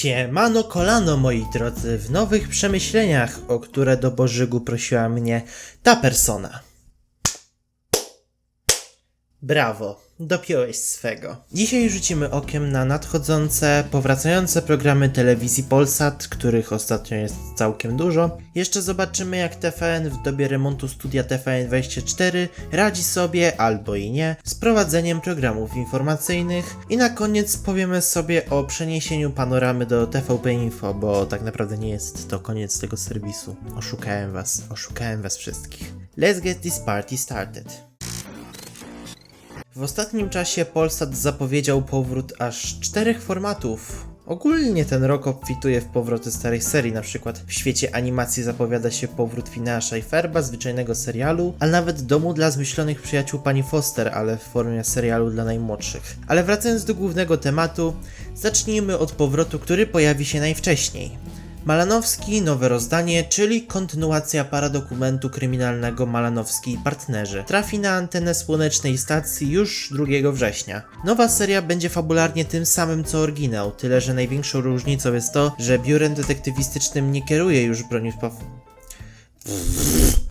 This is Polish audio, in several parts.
Siemano kolano moi drodzy, w nowych przemyśleniach, o które do Bożygu prosiła mnie ta persona. Brawo, dopiąłeś swego. Dzisiaj rzucimy okiem na nadchodzące, powracające programy telewizji Polsat, których ostatnio jest całkiem dużo. Jeszcze zobaczymy jak TVN w dobie remontu studia TVN24 radzi sobie, albo i nie, z prowadzeniem programów informacyjnych. I na koniec powiemy sobie o przeniesieniu panoramy do TVP Info, bo tak naprawdę nie jest to koniec tego serwisu. Oszukałem was, oszukałem was wszystkich. Let's get this party started. W ostatnim czasie Polsat zapowiedział powrót aż czterech formatów. Ogólnie ten rok obfituje w powroty starych serii, na przykład w świecie animacji zapowiada się powrót Phineas'a i Ferba, zwyczajnego serialu, a nawet Domu dla zmyślonych przyjaciół pani Foster, ale w formie serialu dla najmłodszych. Ale wracając do głównego tematu, zacznijmy od powrotu, który pojawi się najwcześniej. Malanowski nowe rozdanie, czyli kontynuacja paradokumentu kryminalnego Malanowski i partnerzy, trafi na antenę słonecznej stacji już 2 września. Nowa seria będzie fabularnie tym samym co oryginał, tyle że największą różnicą jest to, że biurem detektywistycznym nie kieruje już Bronisław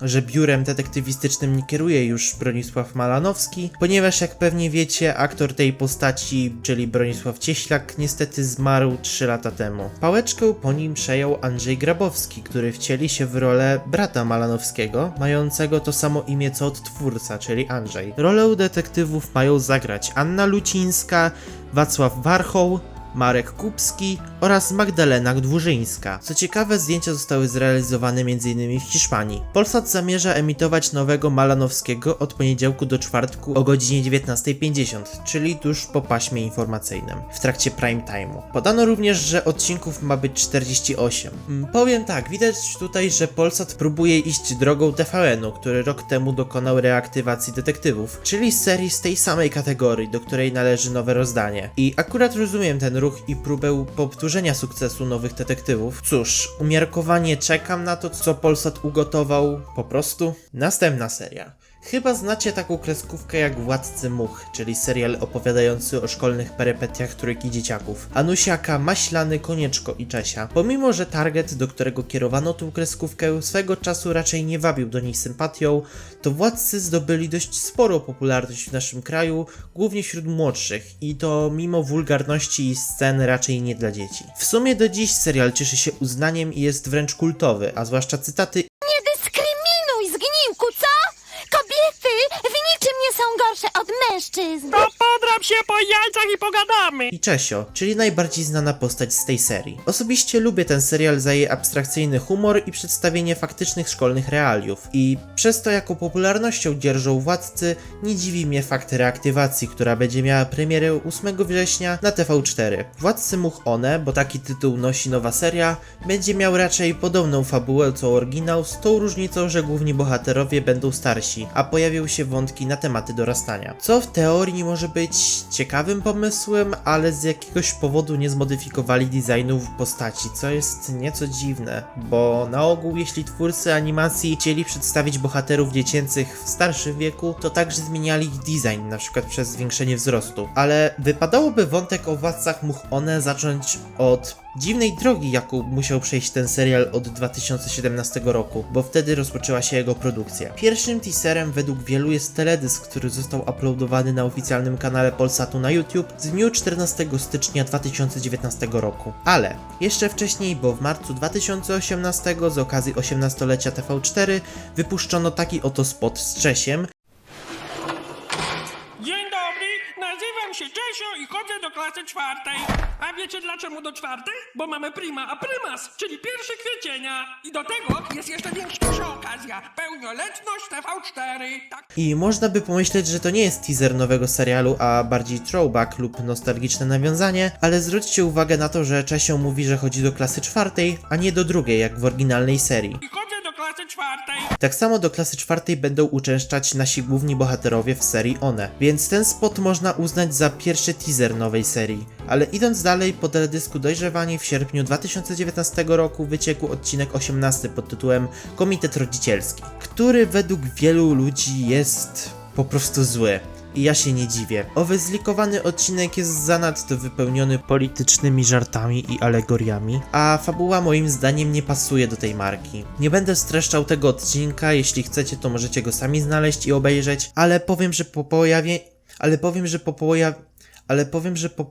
że biurem detektywistycznym nie kieruje już Bronisław Malanowski, ponieważ jak pewnie wiecie, aktor tej postaci, czyli Bronisław Cieślak, niestety zmarł 3 lata temu. Pałeczkę po nim przejął Andrzej Grabowski, który wcieli się w rolę brata Malanowskiego, mającego to samo imię co odtwórca, czyli Andrzej. Rolę detektywów mają zagrać Anna Lucińska, Wacław Warchoł, Marek Kupski oraz Magdalena Dwurzyńska. Co ciekawe, zdjęcia zostały zrealizowane m.in. w Hiszpanii. Polsat zamierza emitować nowego Malanowskiego od poniedziałku do czwartku o godzinie 19.50, czyli tuż po paśmie informacyjnym, w trakcie prime time'u. Podano również, że odcinków ma być 48. Mm, Powiem tak, widać tutaj, że Polsat próbuje iść drogą TVN-u, który rok temu dokonał reaktywacji detektywów, czyli serii z tej samej kategorii, do której należy nowe rozdanie. I akurat rozumiem ten ruch i próbę powtórzenia sukcesu nowych detektywów. Cóż, umiarkowanie czekam na to, co Polsat ugotował. Po prostu. Następna seria. Chyba znacie taką kreskówkę jak Władcy Much, czyli serial opowiadający o szkolnych perypetiach trójki dzieciaków. Anusiaka, Maślany, Konieczko i Czesia. Pomimo, że target, do którego kierowano tą kreskówkę, swego czasu raczej nie wabił do niej sympatią, to Władcy zdobyli dość sporą popularność w naszym kraju, głównie wśród młodszych i to mimo wulgarności i scen raczej nie dla dzieci. W sumie do dziś serial cieszy się uznaniem i jest wręcz kultowy, a zwłaszcza cytaty Nie dyskryminuj, zgniłku, co? Kobiety w niczym nie są gorsze od mężczyzn. To podrap się po jajcach i pogadamy. i Czesio, czyli najbardziej znana postać z tej serii. Osobiście lubię ten serial za jej abstrakcyjny humor i przedstawienie faktycznych szkolnych realiów i przez to jaką popularnością dzierżą władcy, nie dziwi mnie fakt reaktywacji, która będzie miała premierę 8 września na TV4. Władcy Much One, bo taki tytuł nosi nowa seria, będzie miał raczej podobną fabułę co oryginał, z tą różnicą, że główni bohaterowie będą starsi, a pojawią się wątki na tematy dorastania. Co w teorii może być ciekawym pomysłem, ale z jakiegoś powodu nie zmodyfikowali designów postaci, co jest nieco dziwne, bo na ogół jeśli twórcy animacji chcieli przedstawić bohaterów dziecięcych w starszym wieku, to także zmieniali ich design, na przykład przez zwiększenie wzrostu. Ale wypadałoby wątek o władcach Much One zacząć od dziwnej drogi, jaką musiał przejść ten serial od 2017 roku, bo wtedy rozpoczęła się jego produkcja. Pierwszym teaserem według wielu jest teledysk, który został uploadowany na oficjalnym kanale Polsatu na YouTube w dniu 14 stycznia 2019 roku. Ale jeszcze wcześniej, bo w marcu 2018 z okazji 18-lecia TV4 wypuszczono taki oto spot z Czesiem, Dzień dobry, nazywam się Czesio i chodzę do klasy czwartej. A wiecie dlaczego do czwartej? Bo mamy prima a prymas, czyli pierwszy kwiecienia. I do tego jest jeszcze większa okazja. Pełnioletność TV4. Tak. I można by pomyśleć, że to nie jest teaser nowego serialu, a bardziej throwback lub nostalgiczne nawiązanie, ale zwróćcie uwagę na to, że Czesio mówi, że chodzi do klasy czwartej, a nie do drugiej, jak w oryginalnej serii. Czwartej. Tak samo do klasy czwartej będą uczęszczać nasi główni bohaterowie w serii One, więc ten spot można uznać za pierwszy teaser nowej serii. Ale idąc dalej, po teledysku Dojrzewanie w sierpniu 2019 roku wyciekł odcinek 18 pod tytułem Komitet Rodzicielski, który według wielu ludzi jest po prostu zły. I ja się nie dziwię. Owy zlikowany odcinek jest zanadto wypełniony politycznymi żartami i alegoriami, a fabuła moim zdaniem nie pasuje do tej marki. Nie będę streszczał tego odcinka, jeśli chcecie to możecie go sami znaleźć i obejrzeć, ale powiem, że po pojawie... Ale powiem, że po. Ale powiem, że po.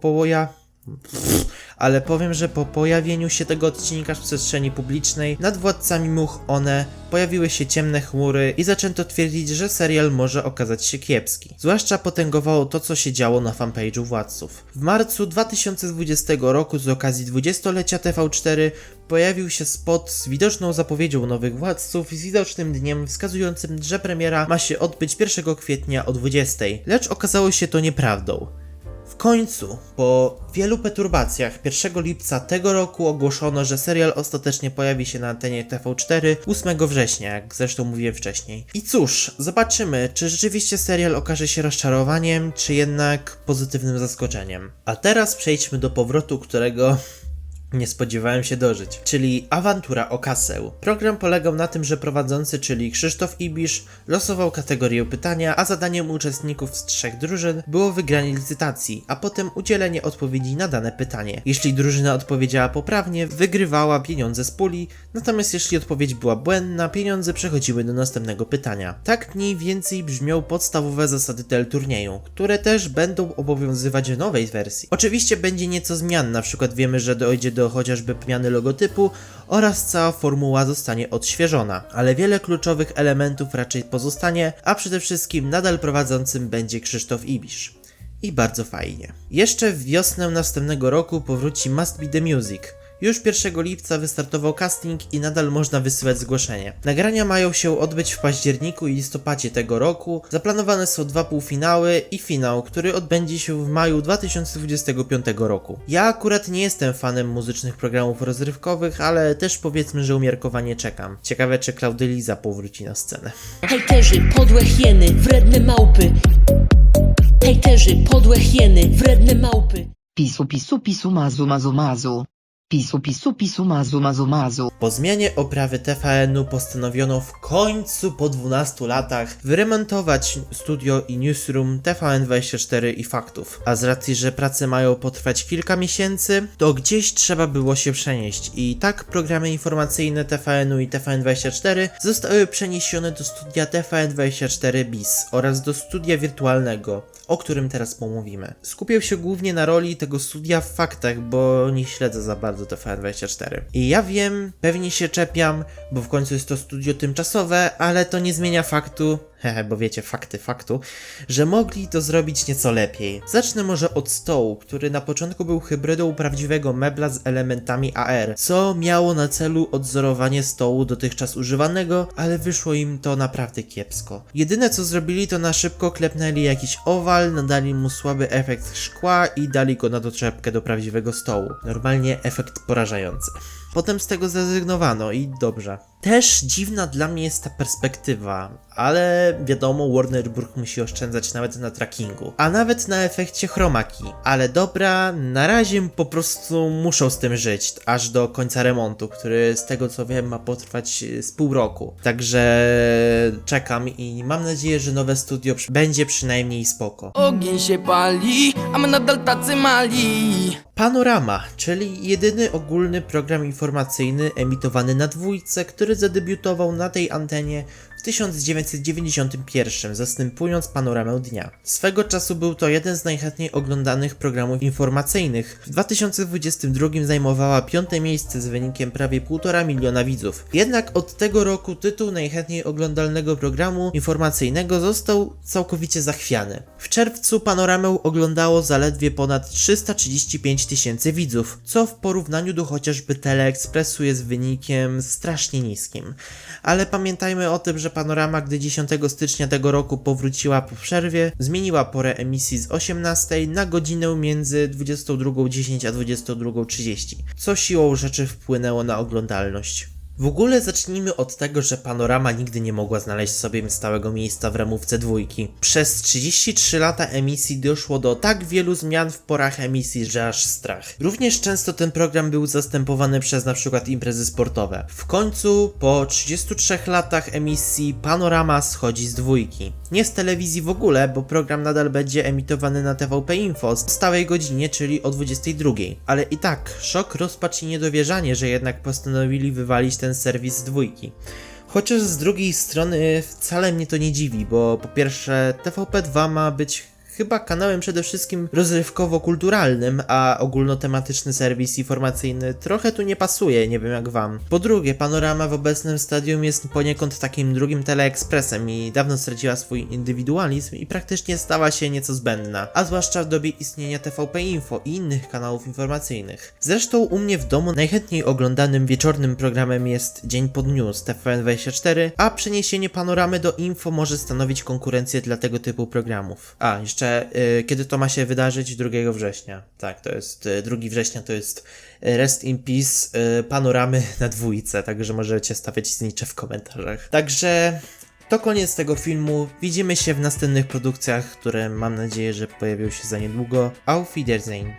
Ale powiem, że po pojawieniu się tego odcinka w przestrzeni publicznej nad władcami much one pojawiły się ciemne chmury i zaczęto twierdzić, że serial może okazać się kiepski. Zwłaszcza potęgowało to, co się działo na fanpage'u władców. W marcu 2020 roku z okazji 20-lecia TV4 pojawił się spot z widoczną zapowiedzią nowych władców i z widocznym dniem wskazującym, że premiera ma się odbyć 1 kwietnia o 20. Lecz okazało się to nieprawdą. Końcu, po wielu perturbacjach, 1 lipca tego roku ogłoszono, że serial ostatecznie pojawi się na antenie TV4 8 września, jak zresztą mówiłem wcześniej. I cóż, zobaczymy, czy rzeczywiście serial okaże się rozczarowaniem, czy jednak pozytywnym zaskoczeniem. A teraz przejdźmy do powrotu, którego nie spodziewałem się dożyć, czyli awantura o kasę. Program polegał na tym, że prowadzący, czyli Krzysztof Ibisz, losował kategorię pytania, a zadaniem uczestników z trzech drużyn było wygranie licytacji, a potem udzielenie odpowiedzi na dane pytanie. Jeśli drużyna odpowiedziała poprawnie, wygrywała pieniądze z puli, natomiast jeśli odpowiedź była błędna, pieniądze przechodziły do następnego pytania. Tak mniej więcej brzmią podstawowe zasady teleturnieju, które też będą obowiązywać w nowej wersji. Oczywiście będzie nieco zmian, na przykład wiemy, że dojdzie do chociażby zmiany logotypu oraz cała formuła zostanie odświeżona, ale wiele kluczowych elementów raczej pozostanie, a przede wszystkim nadal prowadzącym będzie Krzysztof Ibisz. I bardzo fajnie. Jeszcze wiosnę następnego roku powróci Must Be The Music. Już 1 lipca wystartował casting i nadal można wysyłać zgłoszenie. Nagrania mają się odbyć w październiku i listopadzie tego roku. Zaplanowane są dwa półfinały i finał, który odbędzie się w maju 2025 roku. Ja akurat nie jestem fanem muzycznych programów rozrywkowych, ale też powiedzmy, że umiarkowanie czekam. Ciekawe, czy Klaudyliza powróci na scenę. Hejterzy, podłe hieny, wredne małpy. Hejterzy, podłe hieny, wredne małpy. Pisu pisu pisu mazu mazu mazu. Pisu pisu pisu mazu mazu mazu. Po zmianie oprawy TVN-u postanowiono w końcu po 12 latach wyremontować studio i newsroom TVN24 i Faktów. A z racji, że prace mają potrwać kilka miesięcy, to gdzieś trzeba było się przenieść i tak programy informacyjne TVN-u i TVN24 zostały przeniesione do studia TVN24 BIS oraz do studia wirtualnego, o którym teraz pomówimy. Skupię się głównie na roli tego studia w faktach, bo nie śledzę za bardzo TVN24. I ja wiem, pewnie się czepiam, bo w końcu jest to studio tymczasowe, ale to nie zmienia faktu, bo wiecie, fakty faktu, że mogli to zrobić nieco lepiej. Zacznę może od stołu, który na początku był hybrydą prawdziwego mebla z elementami AR, co miało na celu odzorowanie stołu dotychczas używanego, ale wyszło im to naprawdę kiepsko. Jedyne co zrobili to na szybko klepnęli jakiś owal, nadali mu słaby efekt szkła i dali go na doczepkę do prawdziwego stołu. Normalnie efekt porażający. Potem z tego zrezygnowano i dobrze. Też dziwna dla mnie jest ta perspektywa, ale wiadomo, Warner Bros. musi oszczędzać nawet na trackingu, a nawet na efekcie chromaki. Ale dobra, na razie po prostu muszą z tym żyć, aż do końca remontu, który z tego co wiem ma potrwać e, z pół roku. Także czekam i mam nadzieję, że nowe studio będzie przynajmniej spoko. Ogień się pali, a my nadal tacy mali. Panorama, czyli jedyny ogólny program informacyjny emitowany na dwójce, który zadebiutował na tej antenie w 1991, zastępując panoramę dnia. Swego czasu był to jeden z najchętniej oglądanych programów informacyjnych. W 2022 zajmowała piąte miejsce z wynikiem prawie 1,5 miliona widzów. Jednak od tego roku tytuł najchętniej oglądalnego programu informacyjnego został całkowicie zachwiany. W czerwcu panoramę oglądało zaledwie ponad 335 tysięcy widzów, co w porównaniu do chociażby Teleekspresu jest wynikiem strasznie niskim. Ale pamiętajmy o tym, że panorama, gdy 10 stycznia tego roku powróciła po przerwie, zmieniła porę emisji z 18 na godzinę między 22.10 a 22.30, co siłą rzeczy wpłynęło na oglądalność. W ogóle zacznijmy od tego, że Panorama nigdy nie mogła znaleźć sobie stałego miejsca w ramówce dwójki. Przez 33 lata emisji doszło do tak wielu zmian w porach emisji, że aż strach. Również często ten program był zastępowany przez na przykład imprezy sportowe. W końcu, po 33 latach emisji, Panorama schodzi z dwójki. Nie z telewizji w ogóle, bo program nadal będzie emitowany na TVP Info w stałej godzinie, czyli o 22. Ale i tak, szok, rozpacz i niedowierzanie, że jednak postanowili wywalić ten serwis z dwójki. Chociaż z drugiej strony wcale mnie to nie dziwi, bo po pierwsze TVP2 ma być chyba kanałem przede wszystkim rozrywkowo-kulturalnym, a ogólnotematyczny serwis informacyjny trochę tu nie pasuje, nie wiem jak wam. Po drugie, Panorama w obecnym stadium jest poniekąd takim drugim teleekspresem i dawno straciła swój indywidualizm i praktycznie stała się nieco zbędna, a zwłaszcza w dobie istnienia TVP Info i innych kanałów informacyjnych. Zresztą u mnie w domu najchętniej oglądanym wieczornym programem jest Dzień po dniu z TVN24, a przeniesienie panoramy do info może stanowić konkurencję dla tego typu programów. A, jeszcze y, kiedy to ma się wydarzyć? 2 września. Tak, to jest y, 2 września, to jest y, Rest in Peace y, panoramy na dwójce, także możecie stawiać znicze w komentarzach. Także to koniec tego filmu. Widzimy się w następnych produkcjach, które mam nadzieję, że pojawią się za niedługo. Auf Wiedersehen.